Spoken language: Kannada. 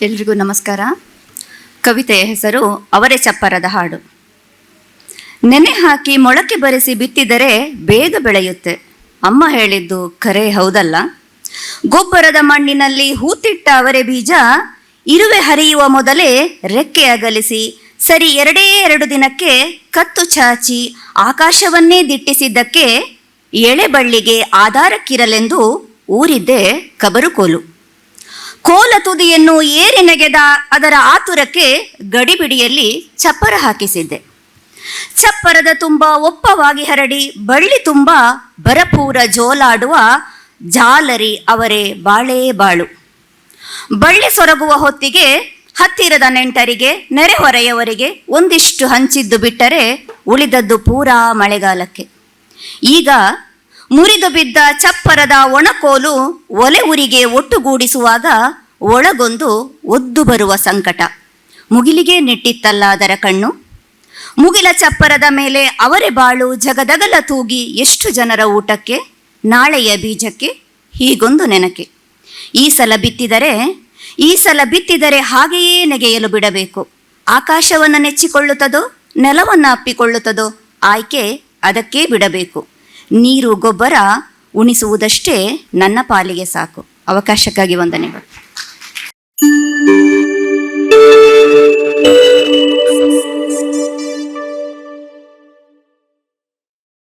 ಎಲ್ರಿಗೂ ನಮಸ್ಕಾರ. ಕವಿತೆಯ ಹೆಸರು ಅವರೇ ಚಪ್ಪರದ ಹಾಡು. ನೆನೆ ಹಾಕಿ ಮೊಳಕೆ ಬರೆಸಿ ಬಿತ್ತಿದರೆ ಬೇಗ ಬೆಳೆಯುತ್ತೆ. ಅಮ್ಮ ಹೇಳಿದ್ದು ಖರೆ ಹೌದಲ್ಲ? ಗೊಬ್ಬರದ ಮಣ್ಣಿನಲ್ಲಿ ಹೂತಿಟ್ಟ ಅವರೆ ಬೀಜ ಇರುವೆ ಹರಿಯುವ ಮೊದಲೇ ರೆಕ್ಕೆ ಅಗಲಿಸಿ, ಸರಿ ಎರಡೇ ಎರಡು ದಿನಕ್ಕೆ ಕತ್ತು ಚಾಚಿ, ಆಕಾಶವನ್ನೇ ದಿಟ್ಟಿಸಿದ್ದಕ್ಕೆ ಎಳೆ ಬಳ್ಳಿಗೆ ಆಧಾರಕ್ಕಿರಲೆಂದು ಊರಿದ್ದೆ ಕಬರುಕೋಲು. ಕೋಲ ತುದಿಯನ್ನು ಏರಿ ನೆಗೆದ ಅದರ ಆತುರಕ್ಕೆ ಗಡಿಬಿಡಿಯಲ್ಲಿ ಚಪ್ಪರ ಹಾಕಿಸಿದ್ದೆ. ಚಪ್ಪರದ ತುಂಬ ಒಪ್ಪವಾಗಿ ಹರಡಿ ಬಳ್ಳಿ ತುಂಬ ಬರಪೂರ ಜೋಲಾಡುವ ಜಾಲರಿ ಅವರೇ ಬಾಳೇ ಬಾಳು. ಬಳ್ಳಿ ಸೊರಗುವ ಹೊತ್ತಿಗೆ ಹತ್ತಿರದ ನೆಂಟರಿಗೆ ನೆರೆಹೊರೆಯವರಿಗೆ ಒಂದಿಷ್ಟು ಹಂಚಿದ್ದು ಬಿಟ್ಟರೆ ಉಳಿದದ್ದು ಪೂರಾ ಮಳೆಗಾಲಕ್ಕೆ. ಈಗ ಮುರಿದು ಬಿದ್ದ ಚಪ್ಪರದ ಒಣಕೋಲು ಒಲೆ ಉರಿಗೆ ಒಟ್ಟುಗೂಡಿಸುವಾಗ ಒಳಗೊಂದು ಒದ್ದು ಬರುವ ಸಂಕಟ. ಮುಗಿಲಿಗೆ ನೆಟ್ಟಿತ್ತಲ್ಲ ಅದರ ಕಣ್ಣು. ಮುಗಿಲ ಚಪ್ಪರದ ಮೇಲೆ ಅವರೆ ಬಾಳು ಜಗದಗಲ ತೂಗಿ ಎಷ್ಟು ಜನರ ಊಟಕ್ಕೆ, ನಾಳೆಯ ಬೀಜಕ್ಕೆ, ಹೀಗೊಂದು ನೆನಕೆ. ಈ ಸಲ ಬಿತ್ತಿದರೆ, ಈ ಸಲ ಬಿತ್ತಿದರೆ ಹಾಗೆಯೇ ನೆಗೆಯಲು ಬಿಡಬೇಕು. ಆಕಾಶವನ್ನು ನೆಚ್ಚಿಕೊಳ್ಳುತ್ತದೋ ನೆಲವನ್ನು ಅಪ್ಪಿಕೊಳ್ಳುತ್ತದೋ ಆಯ್ಕೆ ಅದಕ್ಕೇ ಬಿಡಬೇಕು. ನೀರು ಗೊಬ್ಬರ ಉಣಿಸುವುದಷ್ಟೇ ನನ್ನ ಪಾಲಿಗೆ ಸಾಕು. ಅವಕಾಶಕ್ಕಾಗಿ ವಂದನೆಗಳು.